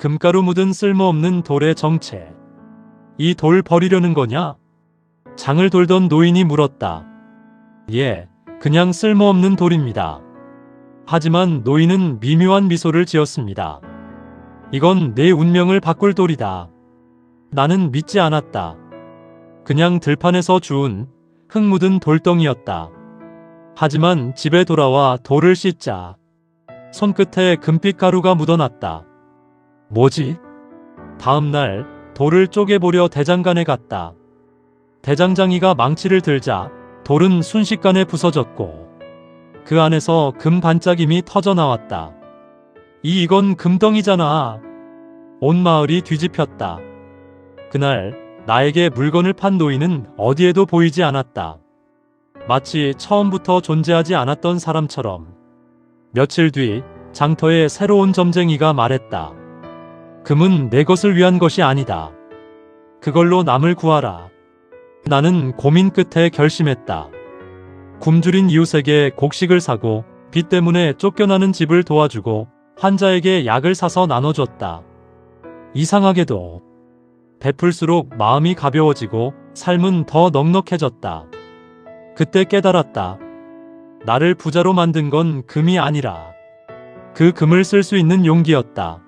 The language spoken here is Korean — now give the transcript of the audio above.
금가루 묻은 쓸모없는 돌의 정체. 이 돌 버리려는 거냐? 장을 돌던 노인이 물었다. 예, 그냥 쓸모없는 돌입니다. 하지만 노인은 미묘한 미소를 지었습니다. 이건 내 운명을 바꿀 돌이다. 나는 믿지 않았다. 그냥 들판에서 주운 흙 묻은 돌덩이였다. 하지만 집에 돌아와 돌을 씻자 손끝에 금빛 가루가 묻어났다. 뭐지? 다음 날 돌을 쪼개보려 대장간에 갔다. 대장장이가 망치를 들자 돌은 순식간에 부서졌고 그 안에서 금 반짝임이 터져 나왔다. 이 이건 금덩이잖아. 온 마을이 뒤집혔다. 그날 나에게 물건을 판 노인은 어디에도 보이지 않았다. 마치 처음부터 존재하지 않았던 사람처럼. 며칠 뒤 장터에 새로운 점쟁이가 말했다. 금은 내 것을 위한 것이 아니다. 그걸로 남을 구하라. 나는 고민 끝에 결심했다. 굶주린 이웃에게 곡식을 사고 빚 때문에 쫓겨나는 집을 도와주고 환자에게 약을 사서 나눠줬다. 이상하게도 베풀수록 마음이 가벼워지고 삶은 더 넉넉해졌다. 그때 깨달았다. 나를 부자로 만든 건 금이 아니라 그 금을 쓸 수 있는 용기였다.